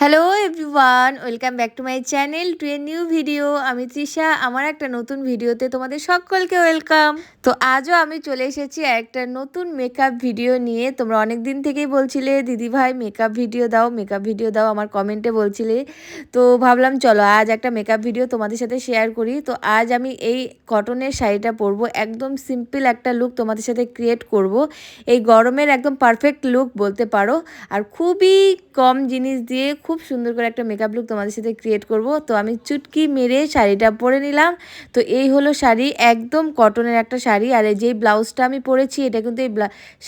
Hello everyone welcome back to my channel to a new video আমি তৃষা, আমার একটা নতুন ভিডিওতে তোমাদের সকলকে ওয়েলকাম তো আজও আমি চলে এসেছি একটা নতুন মেকআপ ভিডিও নিয়ে। তোমরা অনেক দিন থেকেই বলছিলে, দিদি ভাই মেকআপ ভিডিও দাও মেকআপ ভিডিও দাও। আমার কমেন্টে বলছিলে। তো ভাবলাম, চলো, আজ একটা মেকআপ ভিডিও তোমাদের সাথে শেয়ার করি। তো আজ আমি এই কটনের শাড়িটা পরবো। একদম সিম্পল একটা লুক তোমাদের সাথে ক্রিয়েট করব। এই গরমের একদম পারফেক্ট লুক বলতে পারো। আর খুবই কম জিনিস দিয়ে খুব সুন্দর করে একটা মেকআপ লুক তোমাদের সাথে ক্রিয়েট করব। তো আমি চুটকি মেরে শাড়িটা পরে নিলাম। তো এই হলো শাড়ি, একদম কটনের একটা শাড়ি। আর যেই ব্লাউজটা আমি পরেছি, এটা কিন্তু এই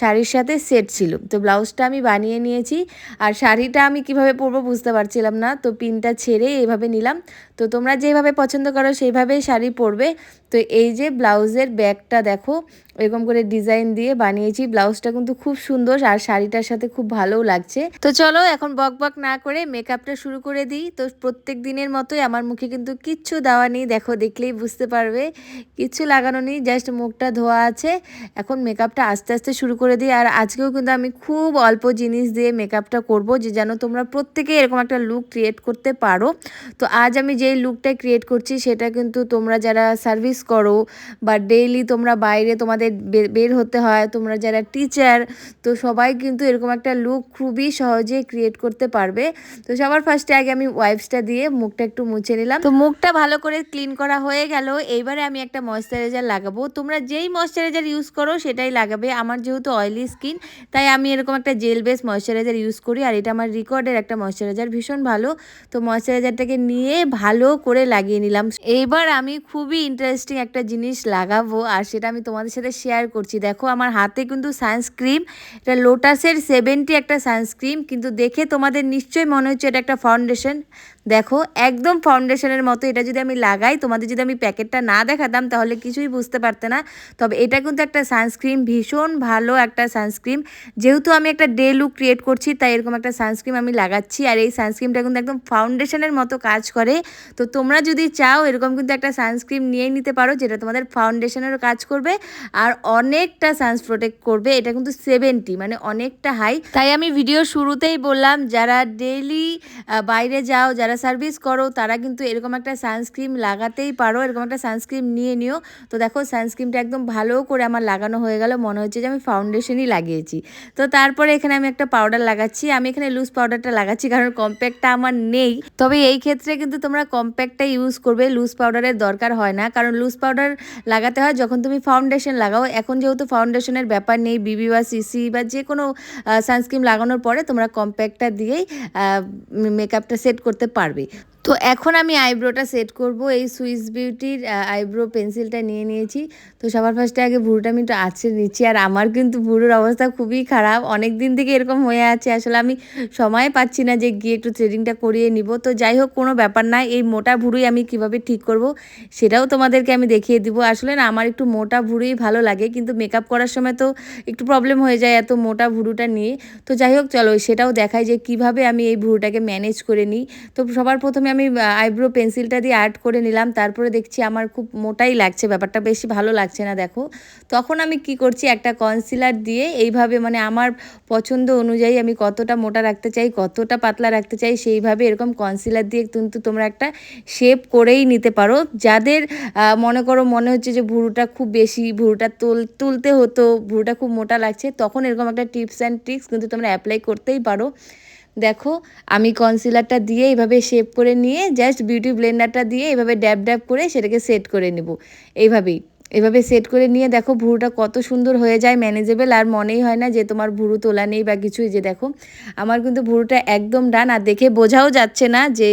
শাড়ির সাথে সেট ছিল। তো ব্লাউজটা আমি বানিয়ে নিয়েছি। আর শাড়িটা আমি কীভাবে পরবো বুঝতে পারছিলাম না। তো পিনটা ছেড়ে এইভাবে নিলাম। তো তোমরা যেভাবে পছন্দ করো, সেইভাবেই শাড়ি পরবে। তো এই যে ব্লাউজের ব্যাগটা দেখো, এরকম করে ডিজাইন দিয়ে বানিয়েছি। ব্লাউজটা কিন্তু খুব সুন্দর আর শাড়িটার সাথে খুব ভালোও লাগছে। তো চলো এখন বক বক না করে মেকআপটা শুরু করে দিই। তো প্রত্যেক দিনের মতোই আমার মুখে কিন্তু কিচ্ছু দেওয়া নেই। দেখো, দেখলেই বুঝতে পারবে। কিচ্ছু লাগানো নেই জাস্ট মুখটা ধোয়া আছে। এখন মেকআপটা আস্তে আস্তে শুরু করে দিই। আর আজকেও কিন্তু আমি খুব অল্প জিনিস দিয়ে মেকআপটা করব যে যেন তোমরা প্রত্যেকে এরকম একটা লুক ক্রিয়েট করতে পারো। তো আজ আমি যেই লুকটা ক্রিয়েট করছি সেটা কিন্তু তোমরা যারা সার্ভিস করো, বা ডেইলি তোমরা বাইরে তোমাদের বের হতে হয়, তোমরা যারা টিচার তো সবাই কিন্তু এরকম একটা লুক খুবই সহজে ক্রিয়েট করতে পারবে। তো সবার ফার্স্টে আগে আমি ওয়াইপসটা দিয়ে মুখটা একটু মুছে নিলাম। তো মুখটা ভালো করে ক্লিন করা হয়ে গেল। এইবারে আমি একটা ময়শ্চারাইজার লাগাবো। তোমরা যেই ময়শ্চারাইজার ইউজ করো সেটাই লাগাবে। আমার যেহেতু অয়েলি স্কিন তাই আমি এরকম একটা জেল বেস ময়শ্চারাইজার ইউজ করি। আর এটা আমার রিকর্ডের একটা ময়শ্চারাইজার ভীষণ ভালো। তো ময়শ্চারাইজারটাকে নিয়ে ভালো করে লাগিয়ে নিলাম। এইবার আমি খুবই ইন্টারেস্টিং একটা জিনিস লাগাবো আর সেটা আমি তোমাদের সাথে শেয়ার করছি। দেখো, আমার হাতে কিন্তু সানস্ক্রিম এটা লোটাসের সেভেন্টি একটা সানস্ক্রিম কিন্তু দেখে তোমাদের নিশ্চয়ই মনে হচ্ছে এটা একটা ফাউন্ডেশন দেখো, একদম ফাউন্ডেশনের মতো এটা যদি আমি লাগাই, তোমাদের যদি আমি প্যাকেটটা না দেখাতাম, তাহলে কিছুই বুঝতে পারতে না। তবে এটা কিন্তু একটা সানস্ক্রিন ভীষণ ভালো একটা সানস্ক্রিন যেহেতু আমি একটা ডে লুক ক্রিয়েট করছি, তাই এরকম একটা সানস্ক্রিন আমি লাগাচ্ছি। আর এই সানস্ক্রিনটা কিন্তু একদম ফাউন্ডেশনের মতো কাজ করে। তো তোমরা যদি চাও, এরকম কিন্তু একটা সানস্ক্রিন নিয়ে নিতে পারো, যেটা তোমাদের ফাউন্ডেশনেরও কাজ করবে। আর অনেকটা সানস প্রোটেক্ট করবে, এটা কিন্তু সেভেন্টি মানে অনেকটা হাই তাই আমি ভিডিও শুরুতেই বললাম, যারা ডেলি বাইরে যাও, যারা সার্ভিস করো, তারা কিন্তু এরকম একটা সানস্ক্রিন লাগাতেই পারো, এরকম একটা সানস্ক্রিন নিয়ে নিও। তো দেখো সানস্ক্রিনটা একদম ভালো করে আমার লাগানো হয়ে গেল, মনে হচ্ছে যে আমি ফাউন্ডেশনই লাগিয়েছি। তো তারপরে এখানে আমি একটা পাউডার লাগাচ্ছি, আমি এখানে লুজ পাউডারটা লাগাচ্ছি, কারণ কম্প্যাক্টটা আমার নেই। তবে এই ক্ষেত্রে কিন্তু তোমরা কম্প্যাক্টটা ইউজ করবে লুজ পাউডারের দরকার হয় না, কারণ লুজ পাউডার লাগাতে হয় যখন তুমি ফাউন্ডেশন লাগাও। এখন যেহেতু ফাউন্ডেশনের ব্যাপার নেই বিবি বা সিসি বা যে কোনো সানস্ক্রিন লাগানোর পরে তোমরা কম্প্যাক্টটা দিয়েই মেকআপটা সেট করতে পারবে। তো এখন আমি আইব্রোটা সেট করব। এই সুইস বিউটির আইব্রো পেন্সিলটা নিয়ে নিয়েছি। তো সবার ফার্স্টে আগে ভুরুটা আমি একটু আছড়ে নিচ্ছি। আর আমার কিন্তু ভুরুর অবস্থা খুবই খারাপ। অনেক দিন থেকে এরকম হয়ে আছে। আসলে আমি সময় পাচ্ছি না যে গিয়ে একটু থ্রেডিংটা করিয়ে নিব। তো যাই হোক, কোনো ব্যাপার না। এই মোটা ভুরুই আমি কীভাবে ঠিক করব, সেটাও তোমাদেরকে আমি দেখিয়ে দিব। আসলে না, আমার একটু মোটা ভুরুই ভালো লাগে। কিন্তু মেকআপ করার সময় তো একটু প্রবলেম হয়ে যায় এত মোটা ভুরুটা নিয়ে। তো যাই হোক, চলো সেটাও দেখায় যে কীভাবে আমি এই ভুরুটাকে ম্যানেজ করে নিই। তো সবার প্রথমে আমি আইব্রো পেন্সিলটা দিয়ে আর্ট করে নিলাম। তারপরে দেখছি আমার খুব মোটাই লাগছে, ব্যাপারটা বেশি ভালো লাগছে না, দেখো। তখন আমি কি করছি, একটা কনসিলার দিয়ে এইভাবে মানে আমার পছন্দ অনুযায়ী আমি কতটা মোটা রাখতে চাই, কতটা পাতলা রাখতে চাই, সেইভাবে এরকম কনসিলার দিয়ে কিন্তু তোমরা একটা শেপ করেই নিতে পারো। যাদের মনে করো মনে হচ্ছে যে ভুরুটা খুব বেশি, ভুরুটা তুল, তুলতে হতো, ভুরুটা খুব মোটা লাগছে, তখন এরকম একটা টিপস অ্যান্ড ট্রিক্স কিন্তু তোমরা অ্যাপ্লাই করতেই পারো। দেখো, আমি কনসিলারটা দিয়ে এইভাবে শেপ করে নিয়ে জাস্ট বিউটি ব্লেন্ডারটা দিয়ে এভাবে ড্যাব ড্যাব করে সেটাকে সেট করে নেব। এইভাবেই। এভাবে সেট করে নিয়ে দেখো ভুরুটা কত সুন্দর হয়ে যায় ম্যানেজেবল আর মনেই হয় না যে তোমার ভুরু তোলা নেই বা কিছুই যে দেখো, আমার কিন্তু ভুরুটা একদম ডান আর দেখে বোঝাও যাচ্ছে না যে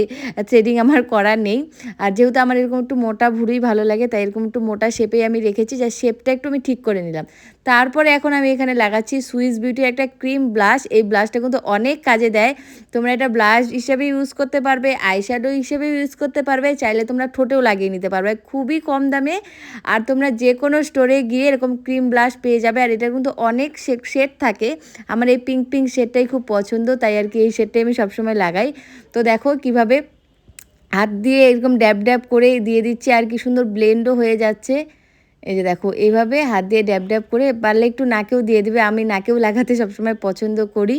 থ্রেডিং আমার করা নেই। আর যেহেতু আমার এরকম একটু মোটা ভুরুই ভালো লাগে, তাই এরকম একটু মোটা শেপেই আমি রেখেছি, যা শেপটা একটু আমি ঠিক করে নিলাম। তারপরে এখন আমি এখানে লাগাচ্ছি সুইস বিউটির একটা ক্রিম ব্লাশ এই ব্লাশটা কিন্তু অনেক কাজে দেয়। তোমরা এটা ব্লাশ হিসেবে ইউজ করতে পারবে আইশ্যাডো হিসেবে ইউজ করতে পারবে, চাইলে তোমরা ঠোঁটেও লাগিয়ে নিতে পারবে, খুবই কম দামে। আর তোমরা যে কোনো স্টোরে গিয়ে এরকম ক্রিম ব্লাশ পেয়ে যাবে। আর এটা কিন্তু অনেক শেড থাকে। আমার এই পিঙ্ক পিঙ্ক শেডটাই খুব পছন্দ, তাই আর কি এই শেডটাই আমি সবসময় লাগাই। তো দেখো কীভাবে হাত দিয়ে এরকম ড্যাব ড্যাব করে দিয়ে দিচ্ছে, আর কি সুন্দর ব্লেন্ডও হয়ে যাচ্ছে। এই যে দেখো, এইভাবে হাত দিয়ে ড্যাব ড্যাব করে পারলে একটু নাকেও দিয়ে দেবে। আমি নাকেও লাগাতে সবসময় পছন্দ করি।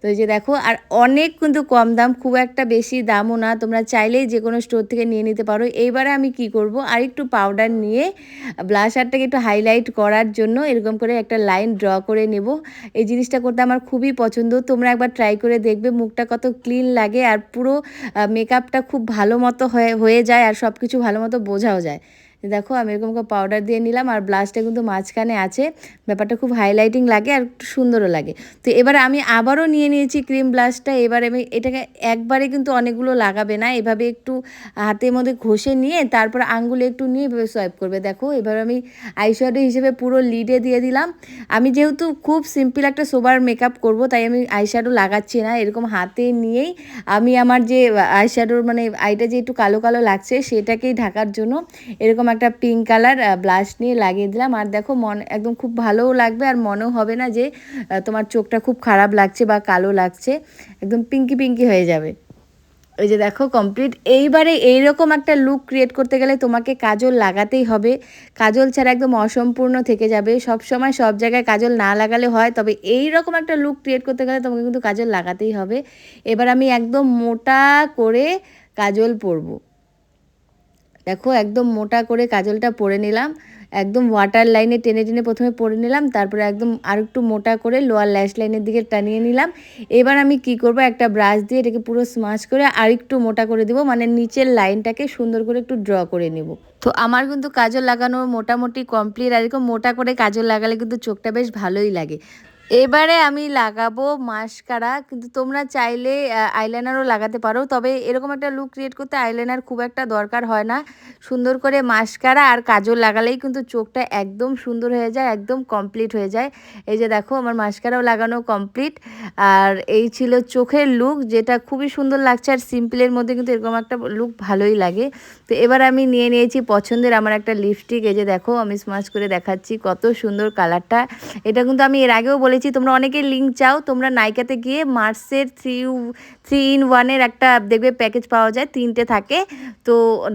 তো এই যে দেখো, আর অনেক কিন্তু কম দাম, খুব একটা বেশি দামও না। তোমরা চাইলেই যে কোনো স্টোর থেকে নিয়ে নিতে পারো। এইবারে আমি কি করব আর একটু পাউডার নিয়ে ব্লাশারটাকে একটু হাইলাইট করার জন্য এরকম করে একটা লাইন ড্র করে নেব। এই জিনিসটা করতে আমার খুবই পছন্দ। তোমরা একবার ট্রাই করে দেখবে, মুখটা কত ক্লিন লাগে আর পুরো মেকআপটা খুব ভালো মতো হয়ে হয়ে যায় আর সব কিছু ভালো মতো বোঝাও যায়। দেখো, আমি এরকম করে পাউডার দিয়ে নিলাম আর ব্লাশটা কিন্তু মাঝখানে আছে। ব্যাপারটা খুব হাইলাইটিং লাগে আর একটু সুন্দরও লাগে। তো এবার আমি আবারও নিয়ে নিয়েছি ক্রিম ব্লাশটা এবার আমি এটাকে একবারে কিন্তু অনেকগুলো লাগাবে না। এভাবে একটু হাতের মধ্যে ঘষে নিয়ে তারপর আঙ্গুলে একটু নিয়ে এভাবে সোয়াইপ করবে। দেখো, এবার আমি আইশ্যাডো হিসেবে পুরো লিডে দিয়ে দিলাম। আমি যেহেতু খুব সিম্পল একটা সোবার মেকআপ করব, তাই আমি আইশ্যাডো লাগাচ্ছি না। এরকম হাতে নিয়েই আমি আমার যে আইশ্যাডোর মানে আইটা যে একটু কালো কালো লাগছে, সেটাকেই ঢাকার জন্য এরকম একটা পিঙ্ক কালার ব্লাশ নিয়ে লাগিয়ে দিলাম। আর দেখো, মন একদম খুব ভালোও লাগবে আর মনেও হবে না যে তোমার চোখটা খুব খারাপ লাগছে বা কালো লাগছে। একদম পিঙ্কি পিঙ্কি হয়ে যাবে। ওই যে দেখো কমপ্লিট এইবারে এইরকম একটা লুক ক্রিয়েট করতে গেলে তোমাকে কাজল লাগাতেই হবে। কাজল ছাড়া একদম অসম্পূর্ণ থেকে যাবে। সব সময় সব জায়গায় কাজল না লাগালে হয়, তবে এই রকম একটা লুক ক্রিয়েট করতে গেলে তোমাকে কিন্তু কাজল লাগাতেই হবে। এবার আমি একদম মোটা করে কাজল পরবো। দেখো একদম মোটা করে কাজলটা পরে নিলাম, একদম ওয়াটার লাইনে টেনে টেনে প্রথমে পরে নিলাম, তারপরে একদম আর একটু মোটা করে লোয়ার ল্যাশ লাইনের দিকে টানিয়ে নিলাম। এবার আমি কি করব, একটা ব্রাশ দিয়ে এটাকে পুরো স্মাচ করে আর একটু মোটা করে দিব মানে নিচের লাইনটাকে সুন্দর করে একটু ড্র করে নেব। তো আমার কিন্তু কাজল লাগানো মোটামুটি কমপ্লিট আর এরকম মোটা করে কাজল লাগালে কিন্তু চোখটা বেশ ভালোই লাগে। এবারে আমি লাগাবো মাস্কারা, কিন্তু তোমরা চাইলে আইলাইনারও লাগাতে পারো। তবে এরকম একটা লুক ক্রিয়েট করতে আইলাইনার খুব একটা দরকার হয় না। সুন্দর করে মাস্কারা আর কাজল লাগালেই কিন্তু চোখটা একদম সুন্দর হয়ে যায়, একদম কমপ্লিট হয়ে যায়। এই যে দেখো, আমার মাস্কারাও লাগানো কমপ্লিট আর এই ছিল চোখের লুক যেটা খুবই সুন্দর লাগছে আর সিম্পলের মধ্যে কিন্তু এরকম একটা লুক ভালোই লাগে। তো এবার আমি নিয়ে নিয়েছি পছন্দের আমার একটা লিপস্টিক এই যে দেখো, আমি স্মাচ করে দেখাচ্ছি কত সুন্দর কালারটা এটা কিন্তু আমি এর আগেও বলে বলেছি, তোমরা অনেকে লিঙ্ক চাও, তোমরা নাইকাতে গিয়ে মার্সের থ্রি থ্রি ইন ওয়ানের একটা দেখবে প্যাকেজ পাওয়া যায়, তিনটে থাকে। তো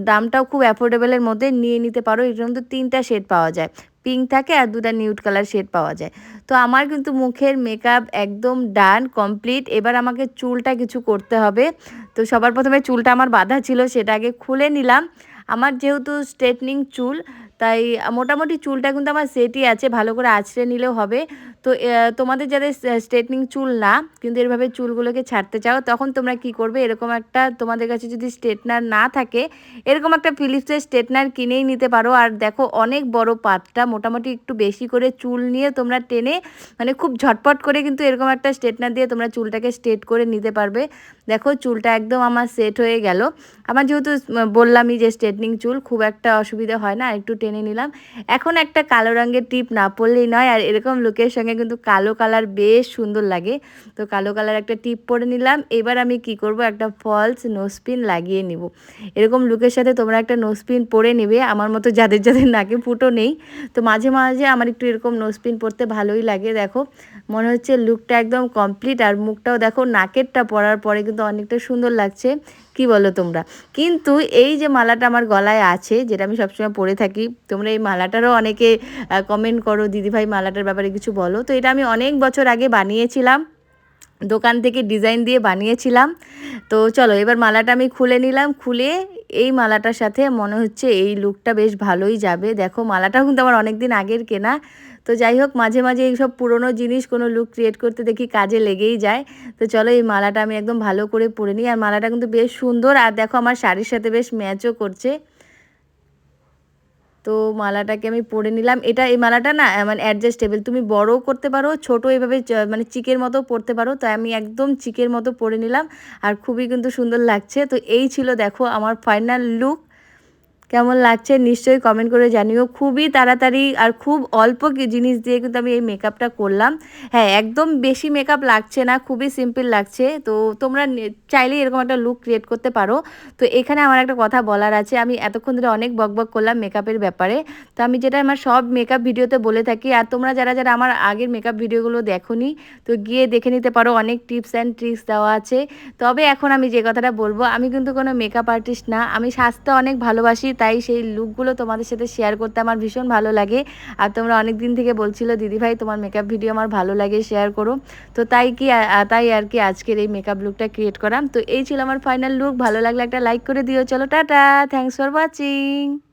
দামটাও খুব অ্যাফোর্ডেবলের মধ্যে নিয়ে নিতে পারো, এর কিন্তু তিনটা শেড পাওয়া যায়। পিঙ্ক থাকে আর দুটা নিউট কালার শেড পাওয়া যায়। তো আমার কিন্তু মুখের মেকআপ একদম ডান কমপ্লিট এবার আমাকে চুলটা কিছু করতে হবে। তো সবার প্রথমে চুলটা আমার বাঁধা ছিল, সেটা আগে খুলে নিলাম। আমার যেহেতু স্ট্রেটনিং চুল, তাই মোটামুটি চুলটা কিন্তু আমার সেটই আছে, ভালো করে আছড়ে নিলেও হবে। তো তোমাদের যাদের স্ট্রেটনিং চুল না, কিন্তু এভাবে চুলগুলোকে ছাড়তে চাও, তখন তোমরা কি করবে? এরকম একটা তোমাদের কাছে যদি স্ট্রেটনার না থাকে, এরকম একটা ফিলিপসের স্ট্রেটনার কিনেই নিতে পারো। আর দেখো, অনেক বড় পাতটা, মোটামুটি একটু বেশি করে চুল নিয়ে তোমরা টেনে মানে খুব ঝটপট করে কিন্তু এরকম একটা স্ট্রেটনার দিয়ে তোমরা চুলটাকে স্ট্রেট করে নিতে পারবে। দেখো, চুলটা একদম আমার সেট হয়ে গেল। আমার যেহেতু বললামই যে স্ট্রেটনিং চুল, খুব একটা অসুবিধা হয় না একটু টেনে নিলাম। এখন একটা কালো রঙের টিপ না পড়লেই নয়, আর এরকম লুকের সঙ্গে কিন্তু কালো কালার বেশ সুন্দর লাগে। তো কালো কালার একটা টিপ পরে নিলাম। এবার আমি কি করব? একটা ফলস নোসপিন লাগিয়ে নিব। এরকম লুকের সাথে তোমরা একটা নোসপিন পরে নেবে। আমার মতো যাদের যাদের নাকে ফুটো নেই। তো মাঝে মাঝে আমার একটু এরকম নোসপিন পরতে ভালোই লাগে, দেখো। মনে হচ্ছে লুকটা একদম কমপ্লিট আর মুখটাও দেখো, নাকেরটা পরার পরে কিন্তু অনেকটা সুন্দর লাগছে। কি বলো তোমরা? কিন্তু এই যে মালাটা আমার গলায় আছে, যেটা আমি সবসময় পরে থাকি, তোমরা এই মালাটারও অনেকে কমেন্ট করো, দিদিভাই, মালাটার ব্যাপারে কিছু বলো? তো এটা আমি অনেক বছর আগে বানিয়েছিলাম। দোকান থেকে ডিজাইন দিয়ে বানিয়েছিলাম। তো চলো, এবার মালাটা আমি খুলে নিলাম। খুলে এই মালাটার সাথে মনে হচ্ছে এই লুকটা বেশ ভালোই যাবে। দেখো মালাটা কিন্তু আমার অনেক দিন আগের কেনা। তো যাই হোক, মাঝে মাঝে এইসব পুরনো জিনিস কোনো লুক ক্রিয়েট করতে দেখি কাজে লেগেই যায়। তো চলো, এই মালাটা আমি একদম ভালো করে পরে নিই। আর মালাটা কিন্তু বেশ সুন্দর। আর দেখো, আমার শাড়ির সাথে বেশ ম্যাচও করছে। তো মালাটাকে আমি পরে নিলাম। এটা এই মালাটা না মানে অ্যাডজাস্টেবল তুমি বড়ও করতে পারো ছোট এভাবে মানে চিকের মতো পরতে পারো। তাই আমি একদম চিকের মতো পরে নিলাম। আর খুবই কিন্তু সুন্দর লাগছে। তো এই ছিল, দেখো, আমার ফাইনাল লুক কেমন লাগছে নিশ্চয়ই কমেন্ট করে জানিও। খুবই তাড়াতাড়ি আর খুব অল্প জিনিস দিয়ে কিন্তু আমি এই মেকআপটা করলাম। হ্যাঁ একদম বেশি মেকআপ লাগছে না, খুবই সিম্পল লাগছে। তো তোমরা চাইলেই এরকম একটা লুক ক্রিয়েট করতে পারো। তো এখানে আমার একটা কথা বলার আছে, আমি এতক্ষণ ধরে অনেক বক বক করলাম মেকআপের ব্যাপারে। তো আমি যেটা আমার সব মেকআপ ভিডিওতে বলে থাকি, আর তোমরা যারা যারা আমার আগের মেকআপ ভিডিওগুলো দেখো তো গিয়ে দেখে নিতে পারো, অনেক টিপস অ্যান্ড ট্রিক্স দেওয়া আছে। তবে এখন আমি যে কথাটা বলব, আমি কিন্তু কোনো মেকআপ আর্টিস্ট না, আমি স্বাস্থ্য অনেক ভালোবাসি তাই সেই লুকগুলো তোমাদের সাথে শেয়ার করতে আমার ভীষণ ভালো লাগে। আর তোমরা অনেক দিন থেকে বলছিল দিদিভাই তোমার মেকআপ ভিডিও আমার ভালো লাগে শেয়ার করো। তো তাই কি তাই আর কি আজকের এই মেকআপ লুকটা ক্রিয়েট করাম। তো এই ছিল আমার ফাইনাল লুক ভালো লাগলে একটা লাইক করে দিও। চলো, টাটা। Thanks for watching